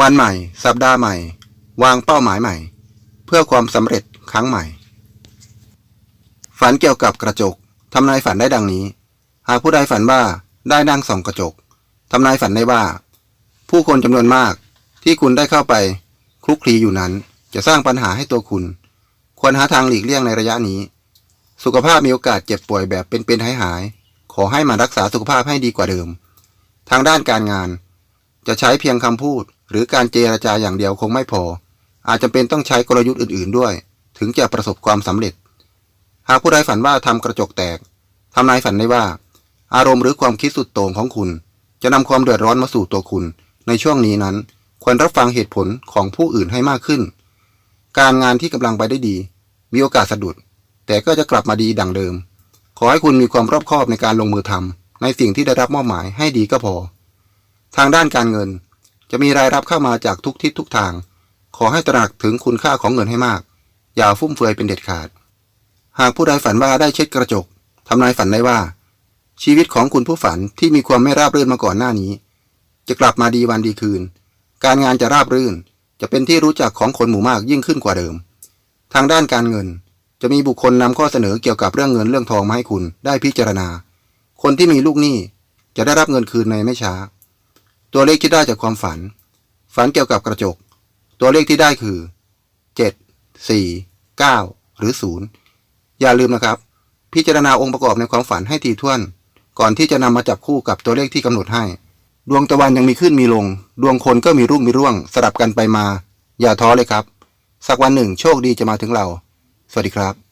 วันใหม่ สัปดาห์ใหม่ วางเป้าหมายใหม่ เพื่อความสำเร็จครั้งใหม่ ฝันเกี่ยวกับกระจกทำนายฝันได้ดังนี้ หากผู้ใดฝันว่าได้นั่งส่องกระจกทำนายฝันได้ว่า ผู้คนจำนวนมากที่คุณได้เข้าไปคลุกคลีอยู่นั้น จะสร้างปัญหาให้ตัวคุณ ควรหาทางหลีกเลี่ยงในระยะนี้ สุขภาพมีโอกาสเจ็บป่วยแบบเป็นๆหายๆขอให้มารักษาสุขภาพให้ดีกว่าเดิม ทางด้านการงาน จะใช้เพียงคำพูด หรือการเจรจาอย่างเดียวคงไม่พอ อาจจะเป็นต้องใช้กลยุทธ์อื่น ๆด้วย ถึงจะประสบความสำเร็จ หากผู้ใดฝันว่าทำกระจกแตกทำนายฝันได้ว่า อารมณ์หรือความคิดสุดโต่งของคุณ จะนำความเดือดร้อนมาสู่ตัวคุณ ในช่วงนี้นั้น ควรรับฟังเหตุผลของผู้อื่นให้มากขึ้น การงานที่กำลังไปได้ดี มีโอกาสสะดุด แต่ก็จะกลับมาดีดังเดิม ขอให้คุณมีความรอบคอบในการลงมือทำในสิ่งที่ได้รับมอบหมายให้ดีก็พอ ทางด้านการเงิน จะมีรายรับเข้ามาจากทุกทิศทุกทาง ขอให้ตระหนักถึงคุณค่าของเงินให้มาก อย่าฟุ่มเฟือยเป็นเด็ดขาด หากผู้ใดฝันว่าได้เช็ดกระจกทำนายฝันได้ว่า ชีวิตของคุณผู้ฝันที่มีความไม่ราบรื่นมาก่อนหน้านี้ จะกลับมาดีวันดีคืน การงานจะราบรื่น จะเป็นที่รู้จักของคนหมู่มากยิ่งขึ้นกว่าเดิม ทางด้านการเงินจะมีบุคคลนำข้อเสนอเกี่ยวกับเรื่องเงินเรื่องทองมาให้คุณได้พิจารณา คนที่มีลูกหนี้จะได้รับเงินคืนในไม่ช้า ตัวเลขที่ได้จากความฝัน ฝันเกี่ยวกับกระจก ตัวเลขที่ได้คือ 7 4 9 หรือ 0 อย่าลืมนะครับ พิจารณาองค์ประกอบในความฝันให้ถี่ถ้วน ก่อนที่จะนำมาจับคู่กับตัวเลขที่กำหนดให้ ดวงตะวันยังมีขึ้นมีลง ดวงคนก็มีรุ่งมีร่วง สลับกันไปมา อย่าท้อเลยครับ สักวันหนึ่งโชคดีจะมาถึงเรา สวัสดีครับ